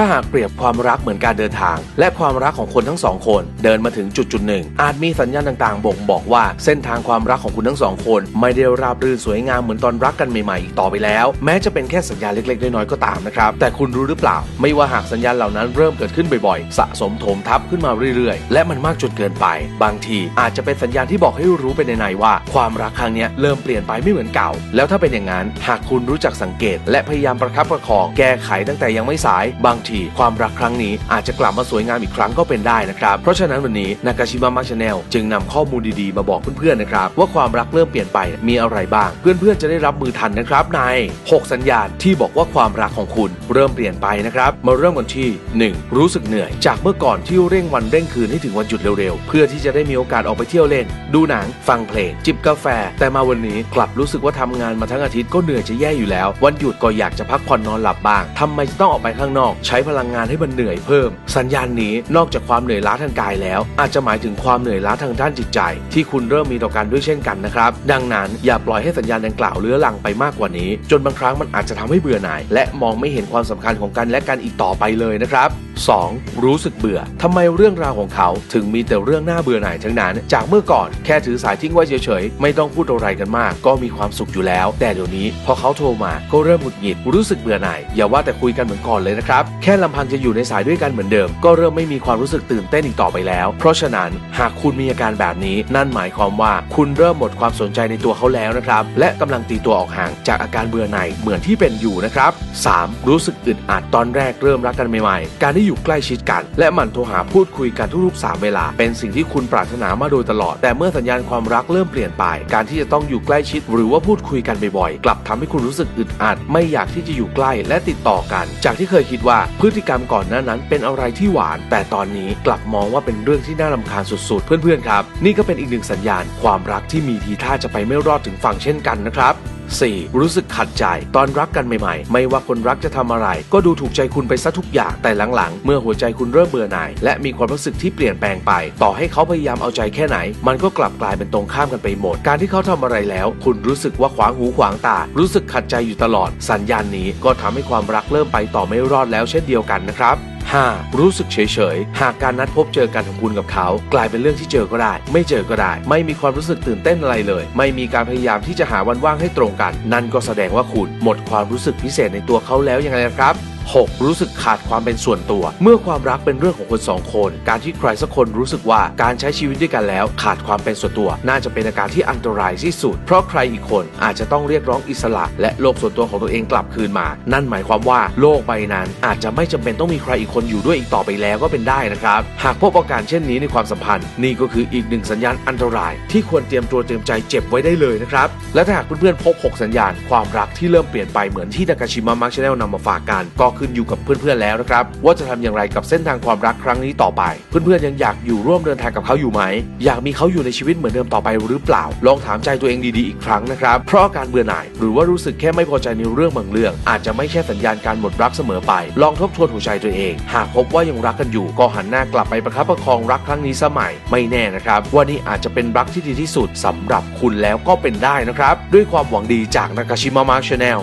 ถ้าหากเปรียบความรักเหมือนการเดินทาง และความรักของคนทั้งสองคน เดินมาถึงจุดจุดหนึ่ง อาจมีสัญญาณต่างๆ บ่งบอกว่าเส้นทางความรักของคุณทั้งสองคน ไม่ได้ราบรื่นสวยงามเหมือนตอนรักกันใหม่ๆอีกต่อไปแล้ว แม้จะเป็นแค่สัญญาณเล็กๆน้อยๆก็ตามนะครับ แต่คุณรู้หรือเปล่า ไม่ว่าหากสัญญาณเหล่านั้นเริ่มเกิดขึ้นบ่อยๆ สะสมโถมทับขึ้นมาเรื่อยๆ และมันมากจนเกินไป บางทีอาจจะเป็นสัญญาณที่บอกให้รู้ไปในๆว่า ความรักครั้งนี้เริ่มเปลี่ยนไปไม่เหมือนเก่า แล้วถ้าเป็นอย่างนั้นหากคุณรู้จักสังเกต และพยายามประคับประคองแก้ไขตั้งแต่ยังไม่สายบางที ความรักครั้งนี้อาจจะกลับมาสวยงามอีกครั้งก็เป็นได้นะครับ เพราะฉะนั้นวันนี้นากาชิมะมัชาแนลจึงนำข้อมูลดีๆ มาบอกเพื่อนๆนะครับว่าความรักเริ่มเปลี่ยนไปมีอะไรบ้าง เพื่อนๆจะได้รับมือทันนะครับใน 6 สัญญาณที่บอกว่าความรักของคุณเริ่มเปลี่ยนไปนะครับมาเริ่มกันที่ 1. รู้สึกเหนื่อย จากเมื่อก่อนที่เร่งวันเร่งคืนให้ถึงวันหยุดเร็วๆ เพื่อที่จะได้มีโอกาสออกไปเที่ยวเล่น ดูหนังฟังเพลงจิบกาแฟ แต่มาวันนี้กลับรู้สึกว่าทำงานมาทั้งอาทิตย์ก็เหนื่อยจะแย่อยู่แล้ว วันหยุดก็อยากจะพักผ่อนนอนหลับบ้างทำไมต้องออกไปข้างนอก ใช้พลังงานให้มันเหนื่อยเพิ่ม สัญญาณนี้นอกจากความเหนื่อยล้าทางกายแล้ว อาจจะหมายถึงความเหนื่อยล้าทางด้านจิตใจ ที่คุณเริ่มมีต่อกันด้วยเช่นกันนะครับ ดังนั้นอย่าปล่อยให้สัญญาณดังกล่าวเลื้อรังไปมากกว่านี้ จนบางครั้งมันอาจจะทำให้เบื่อหน่าย และมองไม่เห็นความสำคัญของกันและกันอีกต่อไปเลยนะครับ 2. รู้สึกเบื่อทำไมเรื่องราวของเขาถึงมีแต่เรื่องน่าเบื่อหน่ายทั้งนั้น จากเมื่อก่อนแค่ถือสายทิ้งไว้เฉยๆ ไม่ต้องพูดอะไรกันมาก ก็มีความสุขอยู่แล้ว แต่เดี๋ยวนี้พอเขาโทรมาก็เริ่มหงุดหงิดรู้สึกเบื่อหน่ายอย่าว่าแต่คุยกันเหมือนก่อนเลยนะครับ แค่ลำพังจะอยู่ในสายด้วยกันเหมือนเดิม ก็เริ่มไม่มีความรู้สึกตื่นเต้นอีกต่อไปแล้ว เพราะฉะนั้นหากคุณมีอาการแบบนี้นั่นหมายความว่าคุณเริ่มหมดความสนใจในตัวเขาแล้วนะครับและกำลังตีตัวออกห่างจากอาการเบื่อหน่ายเหมือนที่เป็นอยู่นะครับ 3. รู้สึกอึดอัดตอนแรกเริ่มรักกันใหม่ๆการที่อยู่ใกล้ชิดกัน และหมั่นโทรหาพูดคุยกันทุกๆ3เวลา เป็นสิ่งที่คุณปรารถนามาโดยตลอด แต่เมื่อสัญญาณความรักเริ่มเปลี่ยนไป การที่จะต้องอยู่ใกล้ชิด หรือว่าพูดคุยกันบ่อยๆ กลับทำให้คุณรู้สึกอึดอัด ไม่อยากที่จะอยู่ใกล้และติดต่อกัน จากที่เคยคิดว่าพฤติกรรมก่อนหน้านั้นเป็นอะไรที่หวาน แต่ตอนนี้กลับมองว่าเป็นเรื่องที่น่ารำคาญสุดๆ เพื่อนๆครับ นี่ก็เป็นอีกหนึ่งสัญญาณความรักที่มีทีท่าจะไปไม่รอดถึงฝั่งเช่นกันนะครับ 4. รู้สึกขัดใจ ตอนรักกันใหม่ๆ ไม่ว่าคนรักจะทำอะไร ก็ดูถูกใจคุณไปซะทุกอย่าง แต่หลังๆ เมื่อหัวใจคุณเริ่มเบื่อหน่าย และมีความรู้สึกที่เปลี่ยนแปลงไป ต่อให้เขาพยายามเอาใจแค่ไหน มันก็กลับกลายเป็นตรงข้ามกันไปหมด การที่เขาทำอะไรแล้ว คุณรู้สึกว่าขวางหูขวางตา รู้สึกขัดใจอยู่ตลอด สัญญาณนี้ก็ทำให้ความรักเริ่มไปต่อไม่รอดแล้วเช่นเดียวกันนะครับ 5. รู้สึกเฉยๆ หากการนัดพบเจอกันของคุณกับเขา กลายเป็นเรื่องที่เจอก็ได้ ไม่เจอก็ได้ ไม่มีความรู้สึกตื่นเต้นอะไรเลย ไม่มีการพยายามที่จะหาวันว่างให้ตรงกัน นั่นก็แสดงว่าคุณหมดความรู้สึกพิเศษในตัวเขาแล้วยังไงนะครับ 6. รู้สึกขาดความเป็นส่วนตัว เมื่อความรักเป็นเรื่องของคนสองคน การที่ใครสักคนรู้สึกว่าการใช้ชีวิตด้วยกันแล้ว ขาดความเป็นส่วนตัว น่าจะเป็นอาการที่อันตรายที่สุด เพราะใครอีกคนอาจจะต้องเรียกร้องอิสระ และโลกส่วนตัวของตัวเองกลับคืนมา นั่นหมายความว่าโลกใบนั้น อาจจะไม่จำเป็นต้องมีใครอีกคนอยู่ด้วยอีกต่อไปแล้วก็เป็นได้นะครับ หากพบอาการเช่นนี้ในความสัมพันธ์ นี่ก็คืออีกหนึ่งสัญญาณอันตราย ที่ควรเตรียมตัวเตรียมใจเจ็บไว้ได้เลยนะครับ และถ้าหากเพื่อนๆพบ 6 สัญญาณ ความรักที่เริ่มเปลี่ยนไปเหมือนที่ดากาชิมะมักชาแนลนำมาฝากกันก็ขึ้นอยู่กับเพื่อนๆแล้วนะครับว่าจะทำอย่างไรกับเส้นทางความรักครั้งนี้ต่อไป เพื่อนๆยังอยากอยู่ร่วมเดินทางกับเขาอยู่ไหม อยากมีเขาอยู่ในชีวิตเหมือนเดิมต่อไปหรือเปล่า ลองถามใจตัวเองดีๆอีกครั้งนะครับ เพราะการเบื่อหน่าย หรือว่ารู้สึกแค่ไม่พอใจในเรื่องบางเรื่อง อาจจะไม่ใช่สัญญาณการหมดรักเสมอไป ลองทบทวนหัวใจตัวเอง หากพบว่ายังรักกันอยู่ก็หันหน้ากลับไปประคับประคองรักครั้งนี้สมัย ไม่แน่นะครับว่านี่อาจจะเป็นรักที่ดีที่สุดสำหรับคุณแล้วก็เป็นได้นะครับ ด้วยความหวังดีจากนากาชิมะมาร์ชแนล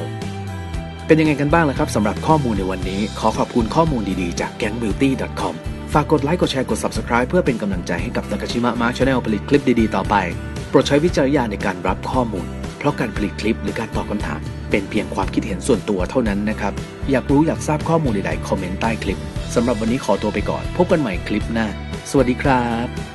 เป็นยังไงกันบ้างล่ะครับสำหรับข้อมูลในวันนี้ ขอขอบคุณข้อมูลดีๆจาก gangbeauty.com ฝากกดไลค์กดแชร์กด Subscribe เพื่อเป็นกำลังใจให้กับ Nakashima Mark Channel ผลิตคลิปดีๆต่อไป โปรดใช้วิจารณญาณในการรับข้อมูล เพราะการผลิตคลิปหรือการตอบคำถาม เป็นเพียงความคิดเห็นส่วนตัวเท่านั้นนะครับ อยากรู้อยากทราบข้อมูลใดๆคอมเมนต์ใต้คลิปสำหรับวันนี้ขอตัวไปก่อน พบกันใหม่คลิปหน้า สวัสดีครับ